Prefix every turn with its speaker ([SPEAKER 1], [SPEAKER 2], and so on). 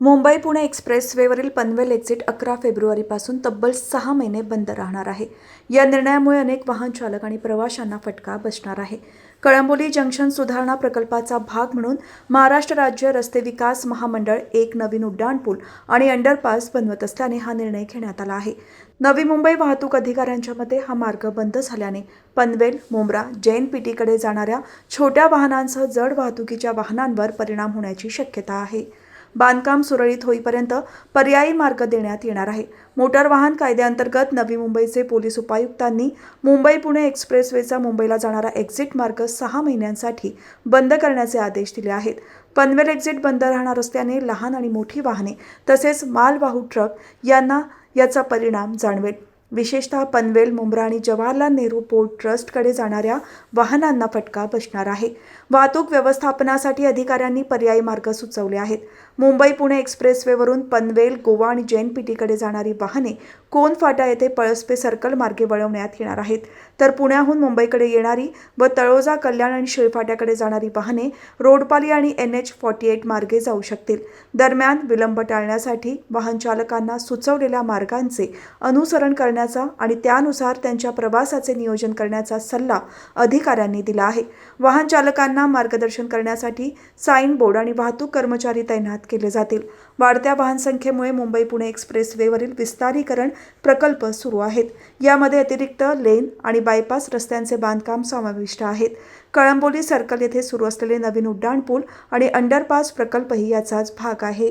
[SPEAKER 1] मुंबई पुणे एक्सप्रेसवेवरील पनवेल एक्झिट अकरा फेब्रुवारीपासून तब्बल सहा महिने बंद राहणार आहे. या निर्णयामुळे अनेक वाहन चालक आणि प्रवाशांना फटका बसणार आहे. कळंबोली जंक्शन सुधारणा प्रकल्पाचा भाग म्हणून महाराष्ट्र राज्य रस्ते विकास महामंडळ एक नवीन उड्डाणपूल आणि अंडरपास बनवत असल्याने हा निर्णय घेण्यात आला आहे. नवी मुंबई वाहतूक अधिकाऱ्यांच्या मते हा मार्ग बंद झाल्याने पनवेल मुंब्रा जैन पीटीकडे जाणाऱ्या छोट्या वाहनांसह जड वाहतुकीच्या वाहनांवर परिणाम होण्याची शक्यता आहे. बांधकाम सुरळीत होईपर्यंत पर्यायी मार्ग देण्यात येणार आहे. मोटार वाहन कायद्याअंतर्गत नवी मुंबईचे पोलीस उपायुक्तांनी मुंबई पुणे एक्सप्रेसवेचा मुंबईला जाणारा एक्झिट मार्ग सहा महिन्यांसाठी बंद करण्याचे आदेश दिले आहेत. पनवेल एक्झिट बंद राहणार असल्याने लहान आणि मोठी वाहने तसेच मालवाहू ट्रक यांना याचा परिणाम जाणवेल. विशेषतः पनवेल मुंब्रा आणि जवाहरलाल नेहरू पोर्ट ट्रस्टकडे जाणाऱ्या वाहनांना फटका बसणार आहे. वाहतूक व्यवस्थापनासाठी अधिकाऱ्यांनी पर्यायी मार्ग सुचवले आहेत. मुंबई पुणे एक्सप्रेसवेवरून पनवेल गोवा आणि जैन पीटीकडे जाणारी वाहने कोन फाटा येथे पळसपे सर्कल मार्गे वळवण्यात येणार आहेत. तर पुण्याहून मुंबईकडे येणारी व तळोजा कल्याण आणि शिळफाट्याकडे जाणारी वाहने रोडपाली आणि एन एच फॉर्टी एट मार्गे जाऊ शकतील. दरम्यान विलंब टाळण्यासाठी वाहन चालकांना सुचवलेल्या मार्गांचे अनुसरण करण्याचा आणि त्यानुसार त्यांच्या प्रवासाचे नियोजन करण्याचा सल्ला अधिकाऱ्यांनी दिला आहे. वाहन चालकांना मार्गदर्शन करण्यासाठी साईन बोर्ड आणि वाहतूक कर्मचारी तैनात केले जातील. वाढत्या वाहन संख्येमुळे मुंबई पुणे एक्सप्रेस वेवरील विस्तारीकरण प्रकल्प सुरू आहेत. यामध्ये अतिरिक्त लेन आणि बायपास रस्त्यांचे बांधकाम समाविष्ट आहेत. कळंबोली सर्कल येथे सुरू असलेले नवीन उड्डाणपूल आणि अंडरपास प्रकल्पही याचाच भाग आहे.